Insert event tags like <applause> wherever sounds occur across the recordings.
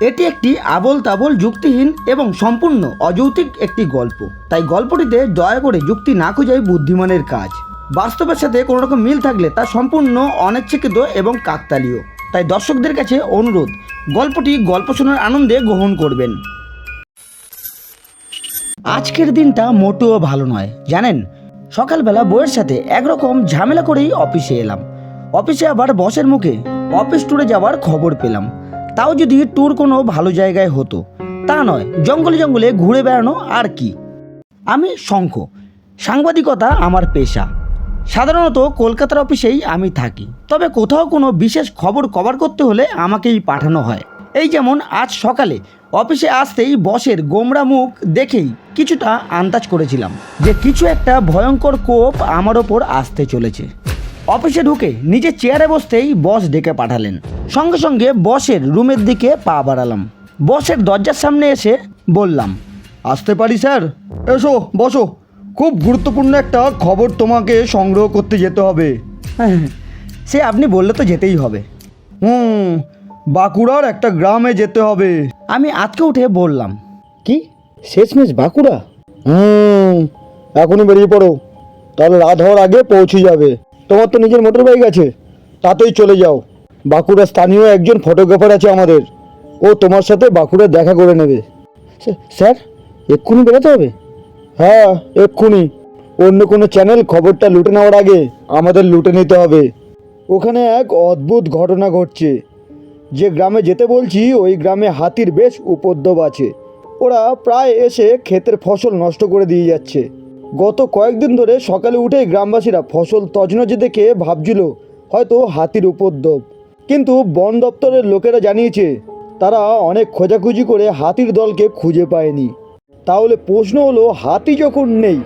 এটি একটি আবল তাবল যুক্তিহীন এবং সম্পূর্ণ অযৌক্তিক একটি গল্প। তাই গল্পটিতে দয়া করে যুক্তি না খোঁজাই বুদ্ধিমানের কাজ। বাস্তবের সাথে কোনো রকম মিল থাকলে তা সম্পূর্ণ অনিচ্ছাকৃত এবং কাকতালীয়। তাই দর্শকদের কাছে অনুরোধ, গল্পটি গল্প শোনার আনন্দে গ্রহণ করবেন। আজকের দিনটা মোটেও ভালো নয়, জানেন? সকালবেলা বইয়ের সাথে একরকম ঝামেলা করেই অফিসে এলাম। অফিসে আবার বসের মুখে অফিস ট্যুরে যাওয়ার খবর পেলাম। তাও যদি ট্যুর কোনো ভালো জায়গায় হতো, তা নয়, জঙ্গলে জঙ্গলে ঘুরে বেড়ানো আর কি। আমি শঙ্খ, সাংবাদিকতা আমার পেশা। সাধারণত কলকাতার অফিসেই আমি থাকি। তবে কোথাও কোনো বিশেষ খবর কভার করতে হলে আমাকেই পাঠানো হয়। এই যেমন আজ সকালে অফিসে আসতেই বসের গোমরা মুখ দেখেই কিছুটা আন্দাজ করেছিলাম যে কিছু একটা ভয়ঙ্কর কোপ আমার ওপর আসতে চলেছে। অফিসে ঢুকে নিজে চেয়ারে বসতেই বস ডেকে পাঠালেন। সঙ্গে সঙ্গে বসের রুমের দিকে পা বাড়ালাম। বসের দরজার সামনে এসে বললাম আসতে পারি স্যার? এসো বসো। খুব গুরুত্বপূর্ণ একটা খবর তোমাকে সংগ্রহ করতে যেতে হবে। <laughs> সে আপনি বললে তো যেতেই হবে। হুম বাঁকুড়ার একটা গ্রামে যেতে হবে। আমি আজকে উঠে বললাম কি? শেষমেশ বাঁকুড়া? হুম এখনই বেরিয়ে পড়ো। তাহলে রাত হওয়ার আগে পৌঁছে যাবে। তোমার তো নিজের মোটর বাইক আছে, তাতেই চলে যাও। বাঁকুড়া স্থানীয় একজন ফটোগ্রাফার আছে আমাদের, ও তোমার সাথে বাঁকুড়া দেখা করে নেবে। স্যার, এক্ষুনি বেরোতে হবে? হ্যাঁ এক্ষুনি। অন্য কোনো চ্যানেল খবরটা লুটে নেওয়ার আগে আমাদের লুটে নিতে হবে। ওখানে এক অদ্ভুত ঘটনা ঘটছে। যে গ্রামে যেতে বলছি, ওই গ্রামে হাতির বেশ উপদ্রব আছে। ওরা প্রায় এসে ক্ষেতের ফসল নষ্ট করে দিয়ে যাচ্ছে। গত কয়েকদিন ধরে সকালে উঠেই গ্রামবাসীরা ফসল তজনজে দেখে ভাবছিল, হয়তো হাতির উপদ্রব। কিন্তু বন দপ্তরের লোকেরা জানিয়েছে, তারা অনেক খোঁজাখুঁজি করে হাতির দলকে খুঁজে পায়নি। তাহলে প্রশ্ন হলো, হাতি যখন নেই,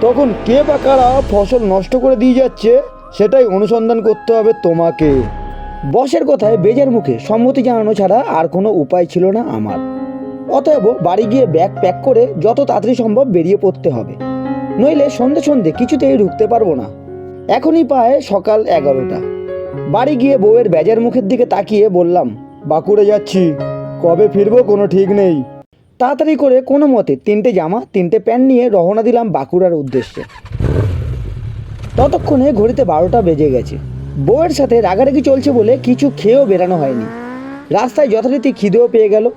তখন কে বা কারা ফসল নষ্ট করে দিয়ে যাচ্ছে? সেটাই অনুসন্ধান করতে হবে তোমাকে। বসের কথায় বেজের মুখে সম্মতি জানানো ছাড়া আর কোনো উপায় ছিল না আমার। অতএব বাড়ি গিয়ে ব্যাগ প্যাক করে যত তাড়াতাড়ি সম্ভব বেরিয়ে পড়তে হবে। নইলে সন্ধে সন্ধে কিছুতেই ঢুকতে পারব না। এখনই পায় সকাল এগারোটা। বাড়ি গিয়ে বউয়ের ব্যাজের মুখের দিকে তাকিয়ে বললাম, বাঁকুড়ে যাচ্ছি। কবে ফিরবো কোনো ঠিক নেই। তাড়াতাড়ি করে কোনো মতে তিনটে জামা, তিনটে প্যান্ট নিয়ে রওনা দিলাম বাঁকুড়ার উদ্দেশ্যে। ততক্ষণে ঘড়িতে বারোটা বেজে গেছে। বউয়ের সাথে রাগারাগি চলছে বলে কিছু খেয়েও বেরানো হয়নি। রাস্তায় যথারীতি খিদেও পেয়ে গেল।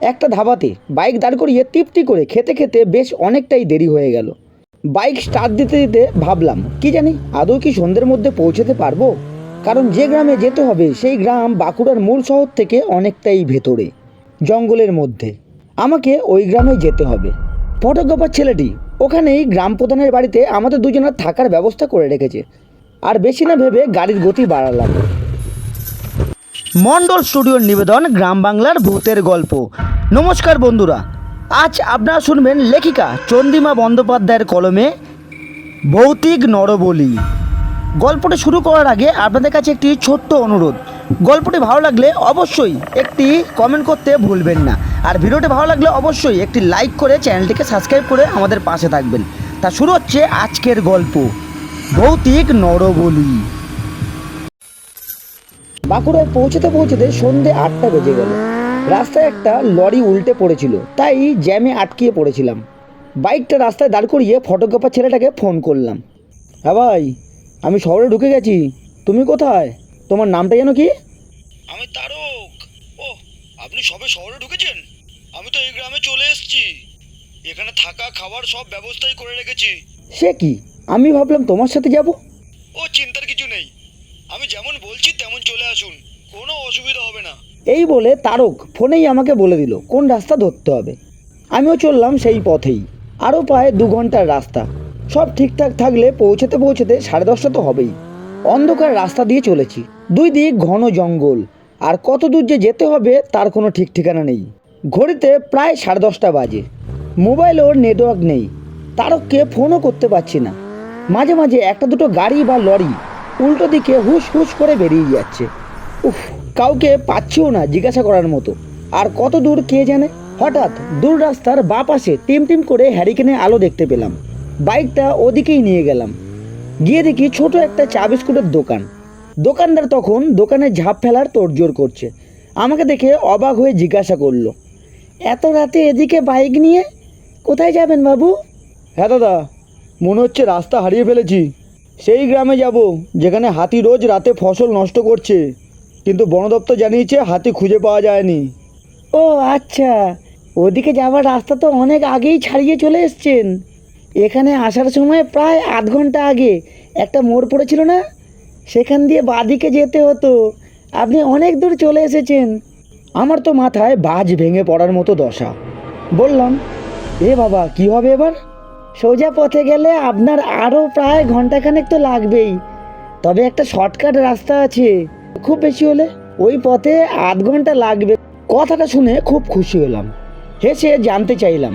একটা ধাবাতে বাইক দাঁড় করিয়ে টিপটি করে খেতে খেতে বেশ অনেকটাই দেরি হয়ে গেল। বাইক স্টার্ট দিতে দিতে ভাবলাম, কি জানি আদৌ কি সন্ধ্যের মধ্যে পৌঁছতে পারব? কারণ যে গ্রামে যেতে হবে, সেই গ্রাম বাঁকুড়ার মূল শহর থেকে অনেকটাই ভেতরে, জঙ্গলের মধ্যে। আমাকে ওই গ্রামে যেতে হবে। ফটোগ্রাফার ছেলেটি ওখানেই গ্রাম প্রধানের বাড়িতে আমাদের দুজনের থাকার ব্যবস্থা করে রেখেছে। আর বেশি না ভেবে গাড়ির গতি বাড়ালাম। মন্ডল স্টুডিওর নিবেদন, গ্রাম বাংলার ভূতের গল্প। নমস্কার বন্ধুরা আজ আপনারা শুনবেন লেখিকা চন্দিমা বন্দ্যোপাধ্যায়ের কলমে ভৌতিক নরবলি। গল্পটি শুরু করার আগে আপনাদের কাছে একটি ছোট্ট অনুরোধ। গল্পটি ভালো লাগলে অবশ্যই একটি কমেন্ট করতে ভুলবেন না। আর ভিডিওটি ভালো লাগলে অবশ্যই একটি লাইক করে চ্যানেলটিকে সাবস্ক্রাইব করে আমাদের পাশে থাকবেন। তা শুরু হচ্ছে আজকের গল্প, ভৌতিক নরবলি। বাঁকুড়ায় পৌঁছতে পৌঁছতে সন্ধে আটটা বেজে গেল। রাস্তায় একটা লরি উল্টে পড়েছিল তাই জ্যামে আটকিয়ে পড়েছিলাম। বাইকটা রাস্তায় দাঁড় করিয়ে ফটোগ্রাফার ছেলেটাকে ফোন করলাম। হ্যাঁ ভাই আমি শহরে ঢুকে গেছি তুমি কোথায়? তোমার নামটা যেন কি? আমি তারক। ও আপনি সবে শহরে ঢুকেছেন? আমি তো এই গ্রামে চলে এসেছি। এখানে থাকা খাবার সব ব্যবস্থাই করে রেখেছি। সে কি? আমি ভাবলাম তোমার সাথে যাব। ও চিন্তার কিছু নেই। আমি যেমন বলছি তেমন চলে আসুন কোনো অসুবিধা হবে না। এই বলে তারক ফোনেই আমাকে বলে দিল, কোন রাস্তা ধরতে হবে। আমিও চললাম সেই পথেই। আরও প্রায় দু ঘণ্টার রাস্তা। সব ঠিকঠাক থাকলে পৌঁছতে পৌঁছতে সাড়ে দশটা তো হবেই। অন্ধকার রাস্তা দিয়ে চলেছি। দুই দিক ঘন জঙ্গল। আর কত দূর যে যেতে হবে তার কোনো ঠিক ঠিকানা নেই। ঘড়িতে প্রায় সাড়ে দশটা বাজে। মোবাইলেও নেটওয়ার্ক নেই। তারককে ফোনও করতে পারছি না। মাঝে মাঝে একটা দুটো গাড়ি বা লরি উল্টো দিকে হুস হুস করে বেরিয়ে যাচ্ছে। উফ কাউকে পাচ্ছিও না জিজ্ঞাসা করার মতো। আর কত দূর কে জানে? হঠাৎ দূর রাস্তার বা পাশে টিম টিম করে হ্যারিকেনে আলো দেখতে পেলাম। বাইকটা ওদিকেই নিয়ে গেলাম। গিয়ে দেখি ছোট একটা চা বিস্কুটের দোকান। দোকানদার তখন দোকানে ঝাঁপ ফেলার তোড়জোড় করছে। আমাকে দেখে অবাক হয়ে জিজ্ঞাসা করল, এত রাতে এদিকে বাইক নিয়ে? কোথায় যাবেন বাবু? হ্যাঁ দাদা, মনে হচ্ছে রাস্তা হারিয়ে ফেলেছি। সেই গ্রামে যাব, যেখানে হাতি রোজ রাতে ফসল নষ্ট করছে। কিন্তু বন দপ্তর জানিয়েছে হাতি খুঁজে পাওয়া যায়নি। ও আচ্ছা। ওদিকে যাওয়ার রাস্তা তো অনেক আগেই ছাড়িয়ে চলে এসছেন। এখানে আসার সময় প্রায় আধ ঘণ্টা আগে একটা মোড় পড়েছিল না? সেখান দিয়ে বাদিকে যেতে হতো। আপনি অনেক দূর চলে এসেছেন। আমার তো মাথায় বাজ ভেঙে পড়ার মতো দশা। বললাম, এ বাবা, কি হবে এবার? সোজা পথে গেলে আপনার আরও প্রায় ঘন্টাখানেক তো লাগবেই। তবে একটা শর্টকাট রাস্তা আছে। খুব বেশি হলে ওই পথে আধ ঘণ্টা লাগবে। কথাটা শুনে খুব খুশি হলাম। হেসে জানতে চাইলাম,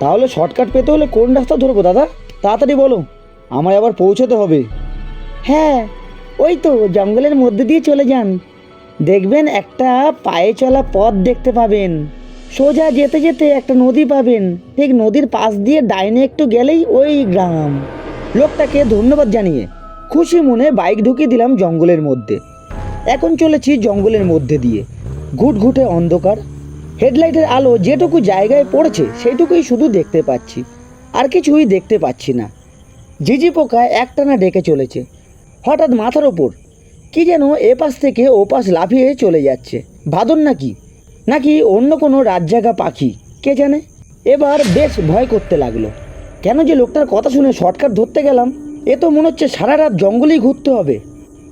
তাহলে শর্টকাট পেতে হলে কোন রাস্তা ধরবো দাদা? তাড়াতাড়ি বলো, আমায় আবার পৌঁছতে হবে। হ্যাঁ ওই তো জঙ্গলের মধ্যে দিয়ে চলে যান। দেখবেন একটা পায়ে চলা পথ দেখতে পাবেন। সোজা যেতে যেতে একটা নদী পাবেন। ঠিক নদীর পাশ দিয়ে ডাইনে একটু গেলেই ওই গ্রাম। লোকটাকে ধন্যবাদ জানিয়ে খুশি মনে বাইক ঢুকিয়ে দিলাম জঙ্গলের মধ্যে। এখন চলেছি জঙ্গলের মধ্যে দিয়ে। ঘুটঘুটে অন্ধকার। হেডলাইটের আলো যেটুকু জায়গায় পড়েছে, সেইটুকুই শুধু দেখতে পাচ্ছি। আর কিছুই দেখতে পাচ্ছি না। ঝিঝি পোকা একটানা ডেকে চলেছে। হঠাৎ মাথার ওপর। কি যেন এ পাশ থেকে ও পাশ লাফিয়ে চলে যাচ্ছে। ভাদর নাকি? নাকি অন্য কোনো রাতজাগা পাখি? কে জানে? এবার বেশ ভয় করতে লাগল। কেন যে লোকটার কথা শুনে শর্টকাট ধরতে গেলাম, এ তো মনে হচ্ছে সারা রাত জঙ্গলেই ঘুরতে হবে।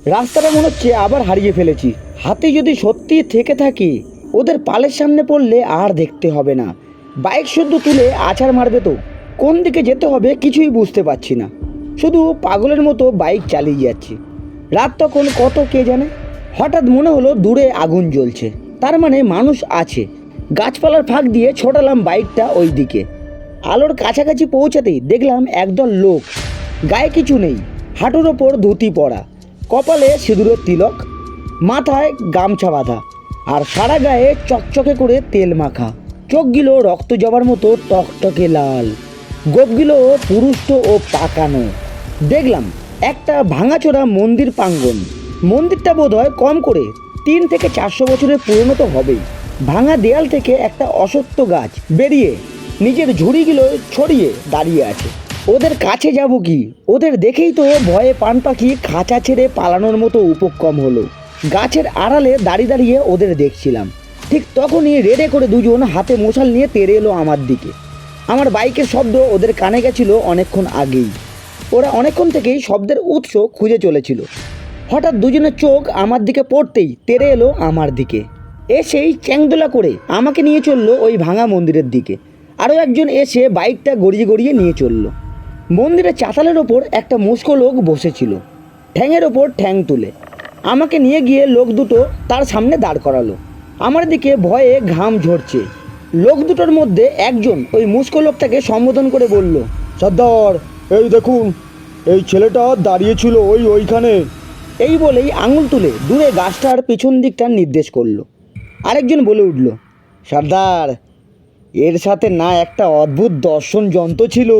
রাস্তাটা মনে হচ্ছে আবার হারিয়ে ফেলেছি। হাতে যদি সত্যি থেকে থাকি, ওদের পালের সামনে পড়লে আর দেখতে হবে না। বাইক শুদ্ধ তুলে আছাড় মারবে তো। কোন দিকে যেতে হবে কিছুই বুঝতে পারছি না। শুধু পাগলের মতো বাইক চালিয়ে যাচ্ছি। রাত তখন কত কে জানে? হঠাৎ মনে হলো দূরে আগুন জ্বলছে। তার মানে মানুষ আছে। গাছপালার ফাঁক দিয়ে ছোটালাম বাইকটা ওই দিকে আলোর কাছাকাছি পৌঁছাতেই দেখলাম একদল লোক। গায়ে কিছু নেই। হাঁটুর ওপর ধুতি পরা। কপালে সিঁদুরের তিলক, মাথায় গামছা বাঁধা, আর সারা গায়ে চকচকে করে তেল মাখা। চোখগুলো রক্ত জবার মতো টকটকে লাল। গোপগুলো পুরুষ্ট ও পাকানো। দেখলাম একটা ভাঙাচোরা মন্দির প্রাঙ্গণ। মন্দিরটা বোধ হয় কম করে তিন থেকে চারশো বছরের পুরনো তো হবেই। ভাঙা দেয়াল থেকে একটা অসত্য গাছ বেরিয়ে নিজের ঝুড়িগুলো ছড়িয়ে দাঁড়িয়ে আছে। ওদের কাছে যাব কি? ওদের দেখেই তো ভয়ে পান পাখি খাঁচা ছেড়ে পালানোর মতো উপক্রম হলো। গাছের আড়ালে দাঁড়িয়ে দাঁড়িয়ে ওদের দেখছিলাম। ঠিক তখনই রেডে করে দুজন হাতে মশাল নিয়ে তেড়ে এলো আমার দিকে। আমার বাইকের শব্দ ওদের কানে গেছিল অনেকক্ষণ আগেই। ওরা অনেকক্ষণ থেকেই শব্দের উৎস খুঁজে চলেছিল। হঠাৎ দুজনের চোখ আমার দিকে পড়তেই তেড়ে এলো আমার দিকে। এসেই চ্যাংদোলা করে আমাকে নিয়ে চলল ওই ভাঙা মন্দিরের দিকে। আরও একজন এসে বাইকটা গড়িয়ে গড়িয়ে নিয়ে চলল। মন্দিরের চাতালের ওপর একটা মুস্কো লোক বসেছিল। ঠ্যাংয়ের ওপর ঠ্যাং তুলে। আমাকে নিয়ে গিয়ে লোক দুটো তার সামনে দাঁড় করালো। আমার দিকে ভয়ে ঘাম ঝরছে। লোক দুটোর মধ্যে একজন ওই মুস্কো লোকটাকে সম্বোধন করে বলল, সর্দার, এই দেখুন, এই ছেলেটা দাঁড়িয়েছিল ওই ওইখানে। এই বলেই আঙুল তুলে দূরে গাছটার পিছন দিকটার নির্দেশ করল। আরেকজন বলে উঠল, সর্দার, এর সাথে না একটা অদ্ভুত দর্শন যন্ত্র ছিল।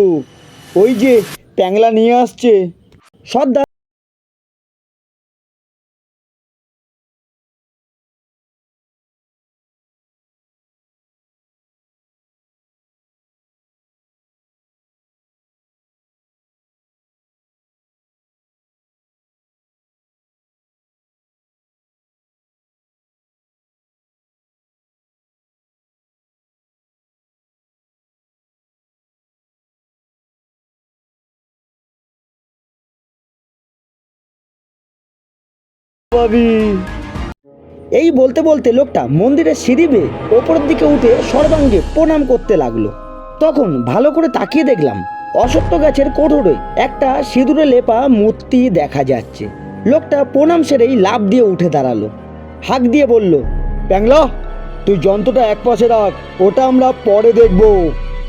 ওই যে ট্যাংলা নিয়ে আসছে। সর্দার পাবি। এই বলতে বলতে লোকটা মন্দিরের সিঁড়ি বেয়ে ওপরের দিকে উঠে সর্বাঙ্গে প্রণাম করতে লাগল। তখন ভালো করে তাকিয়ে দেখলাম অসত্য গাছের কোঠরে একটা সিঁদুরে লেপা মূর্তি দেখা যাচ্ছে। লোকটা প্রণাম সেরেই লাভ দিয়ে উঠে দাঁড়াল। হাঁক দিয়ে বলল, প্যাংলা, তুই যন্ত্রটা এক পাশে রাখ, ওটা আমরা পরে দেখব।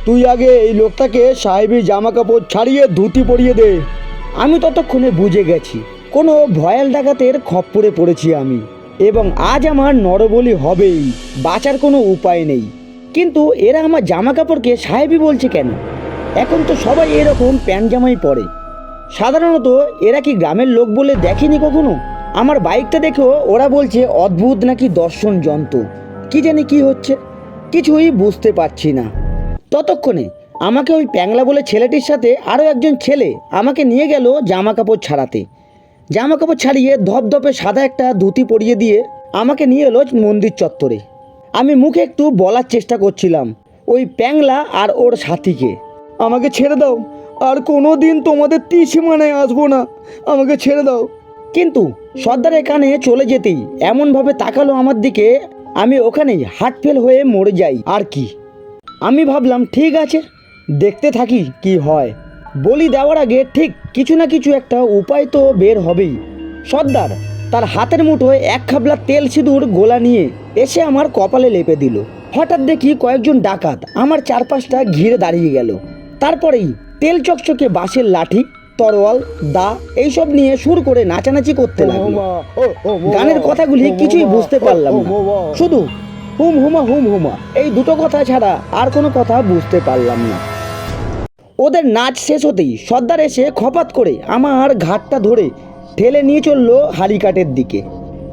তুই আগে এই লোকটাকে সাহেবের জামা কাপড় ছাড়িয়ে ধুতি পরিয়ে দে। আমি ততক্ষণে বুঝে গেছি কোনো ভয়াল ডাকাতের খপ্পরে পড়েছি আমি এবং আজ আমার নরবলি হবেই, বাঁচার কোনো উপায় নেই। কিন্তু এরা আমার জামা কাপড়কে সাহেবই বলছে কেন? এখন তো সবাই এরকম প্যান্ট জামাই পরে। সাধারণত এরা কি গ্রামের লোক বলে দেখেনি কখনো? আমার বাইকটা দেখেও ওরা বলছে, অদ্ভুত নাকি দর্শন যন্ত্র। কি জানি কি হচ্ছে? কিছুই বুঝতে পারছি না। ততক্ষণে আমাকে ওই প্যাংলা বলে ছেলেটির সাথে আরও একজন ছেলে আমাকে নিয়ে গেল জামা কাপড় ছাড়াতে। জামা কাপড় ছাড়িয়ে ধপধপে সাদা একটা ধুতি পরিয়ে দিয়ে আমাকে নিয়ে এলো মন্দির চত্বরে। আমি মুখে একটু বলার চেষ্টা করছিলাম, ওই প্যাংলা আর ওর সাথীকে। আমাকে ছেড়ে দাও, আর কোনো দিন তোমাদের ত্রিসীমানায় আসব না, আমাকে ছেড়ে দাও। কিন্তু সর্দারের কানে চলে যেতেই এমনভাবে তাকালো আমার দিকে, আমি ওখানেই হার্ট ফেল হয়ে মরে যাই, আর কি। আমি ভাবলাম, ঠিক আছে, দেখতে থাকি কি হয়। বলি দেওয়ার আগে ঠিক কিছু না কিছু একটা উপায় তো বের হবেই। সর্দার তার হাতের মুঠোয় এক খাবলা তেল সিঁদুর গোলা নিয়ে এসে আমার কপালে লেপে দিল। হঠাৎ দেখি কয়েকজন ডাকাত আমার চারপাশটা ঘিরে দাঁড়িয়ে গেল। তারপরেই তেল চকচকে বাঁশের লাঠি তরোয়াল দা এইসব নিয়ে সুর করে নাচানাচি করতে লাগল। গানের কথাগুলি কিছুই বুঝতে পারলাম না। শুধু হুম হুমা হুম হুমা এই দুটো কথা ছাড়া আর কোনো কথা বুঝতে পারলাম না। ওদের নাচ শেষ হতেই সর্দার এসে খপাত করে আমার ঘাটটা ধরে ঠেলে নিয়ে চলল হারিকাটের দিকে।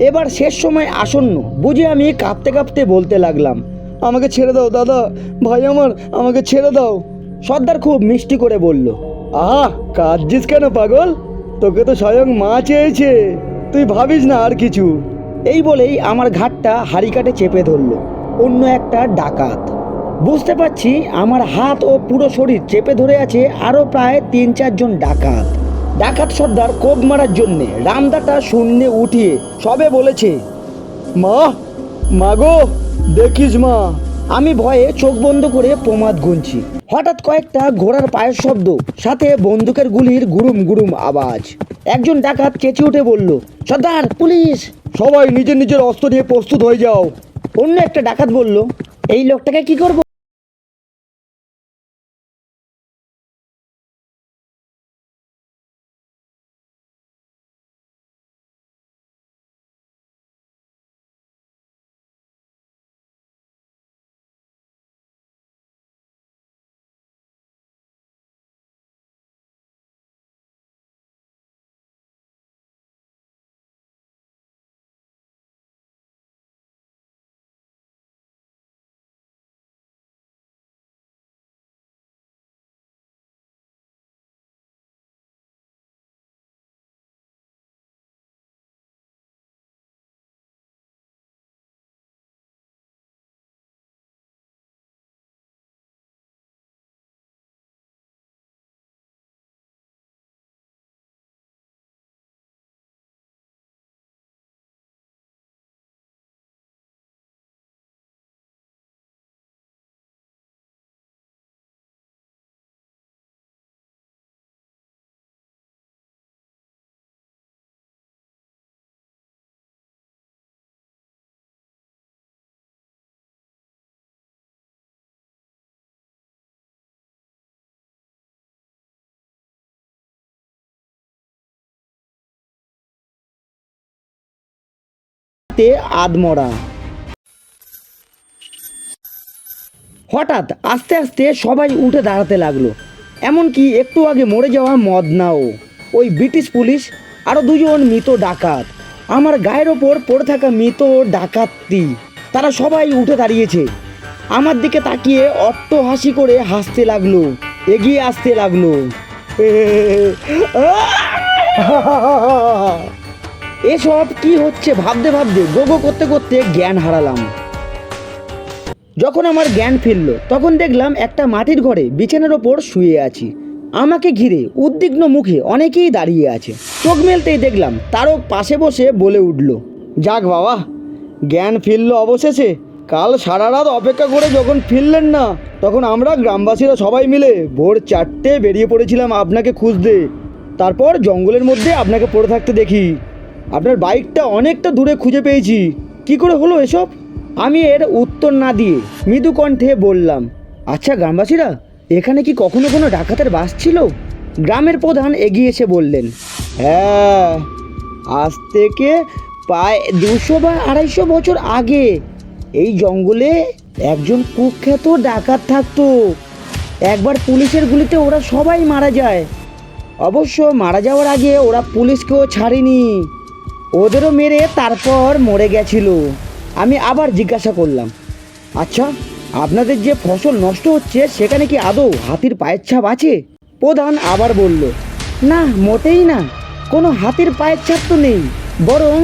এবার শেষ সময় আসন্ন বুঝে আমি কাঁপতে কাঁপতে বলতে লাগলাম, আমাকে ছেড়ে দাও দাদা, ভাই আমার, আমাকে ছেড়ে দাও। সর্দার খুব মিষ্টি করে বলল, আহা, কাঁদছিস কেন পাগল? তোকে তো স্বয়ং মা চেয়েছে, তুই ভাবিস না আর কিছু? এই বলেই আমার ঘাটটা হারিকাটে চেপে ধরলো, অন্য একটা ডাকাত। বুঝতে পারছি আমার হাত ও পুরো শরীর চেপে ধরে আছে আরও প্রায় তিন চারজন ডাকাত। ডাকাত সর্দার কোপ মারার জন্যে রামদাটা শূন্যে উঠিয়ে সবে বলেছে মা মাগো দেখিস মা। আমি ভয়ে চোখ বন্ধ করে প্রমাদ গুনছি। হঠাৎ কয়েকটা ঘোড়ার পায়ের শব্দ সাথে বন্দুকের গুলির গুরুম গুরুম আওয়াজ। একজন ডাকাত চেঁচে উঠে বলল সর্দার পুলিশ! সবাই নিজের নিজের অস্ত্র নিয়ে প্রস্তুত হয়ে যাও। অন্য একটা ডাকাত বলল এই লোকটাকে কি করব? তে আদমরা। হঠাৎ আস্তে আস্তে সবাই উঠে দাঁড়াতে লাগল। এমনকি একটু আগে মরে যাওয়া মদনাও। ওই ব্রিটিশ পুলিশ আরও দুজন মৃত ডাকাত। আমার গায়ের ওপর পড়ে থাকা মৃত ডাকাতটি। তারা সবাই উঠে দাঁড়িয়েছে। আমার দিকে তাকিয়ে অট্ট হাসি করে হাসতে লাগল, এগিয়ে আসতে লাগল। <laughs> এসব কি হচ্ছে ভাবতে ভাবতে, গোগো করতে করতে জ্ঞান হারালাম। যখন আমার জ্ঞান ফিরল, তখন দেখলাম একটা মাটির ঘরে বিছানার ওপর শুয়ে আছি। আমাকে ঘিরে উদ্বিগ্ন মুখে অনেকেই দাঁড়িয়ে আছে। চোখ মেলতেই দেখলাম তারও পাশে বসে বলে উঠল, যাক বাবা, জ্ঞান ফিরল অবশেষে। কাল সারা রাত অপেক্ষা করে যখন ফিরলেন না, তখন আমরা গ্রামবাসীরা সবাই মিলে ভোর চারটে বেরিয়ে পড়েছিলাম আপনাকে খুঁজতে। তারপর জঙ্গলের মধ্যে আপনাকে পড়ে থাকতে দেখি। আপনার বাইকটা অনেকটা দূরে খুঁজে পেয়েছি। কি করে হলো এসব? আমি এর উত্তর না দিয়ে মৃদু কণ্ঠে বললাম আচ্ছা গ্রামবাসীরা, এখানে কি কখনো কোনো ডাকাতের বাস ছিল? গ্রামের প্রধান এগিয়ে এসে বললেন হ্যাঁ আজ থেকে প্রায় দুশো বা আড়াইশো বছর আগে এই জঙ্গলে একজন কুখ্যাত ডাকাত থাকতো। একবার পুলিশের গুলিতে ওরা সবাই মারা যায়। অবশ্য মারা যাওয়ার আগে ওরা পুলিশকেও ছাড়েনি। ওদেরও মেরে তারপর মরে গেছিল। আমি আবার জিজ্ঞাসা করলাম আচ্ছা আপনাদের যে ফসল নষ্ট হচ্ছে, সেখানে কি আদৌ হাতির পায়ের ছাপ আছে? প্রধান আবার বলল, না, মোটেই না। কোনো হাতির পায়ের ছাপ তো নেই, বরং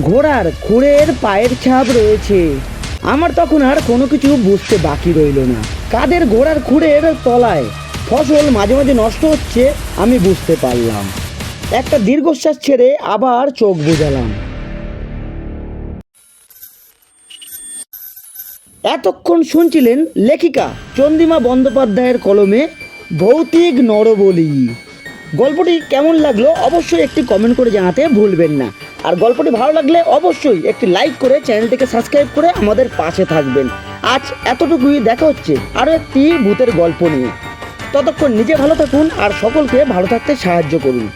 ঘোড়ার খুঁড়ের পায়ের ছাপ রয়েছে। আমার তখন আর কোনো কিছু বুঝতে বাকি রইল না। কাদের ঘোড়ার খুঁড়ের তলায় ফসল মাঝে মাঝে নষ্ট হচ্ছে, আমি বুঝতে পারলাম। একটা দীর্ঘশ্বাস ছেড়ে আবার চোখ বুঝালাম এতক্ষণ শুনছিলেন লেখিকা চন্দিমা বন্দ্যোপাধ্যায়ের কলমে ভৌতিক নরবলি। গল্পটি কেমন লাগল অবশ্যই একটি কমেন্ট করে জানাতে ভুলবেন না। আর গল্পটি ভালো লাগলে অবশ্যই একটি লাইক করে চ্যানেলটিকে সাবস্ক্রাইব করে আমাদের পাশে থাকবেন। আজ এতটুকুই দেখা হচ্ছে আরও একটি ভূতের গল্প নিয়ে। ততক্ষণ নিজে ভালো থাকুন আর সকলকে ভালো থাকতে সাহায্য করুন।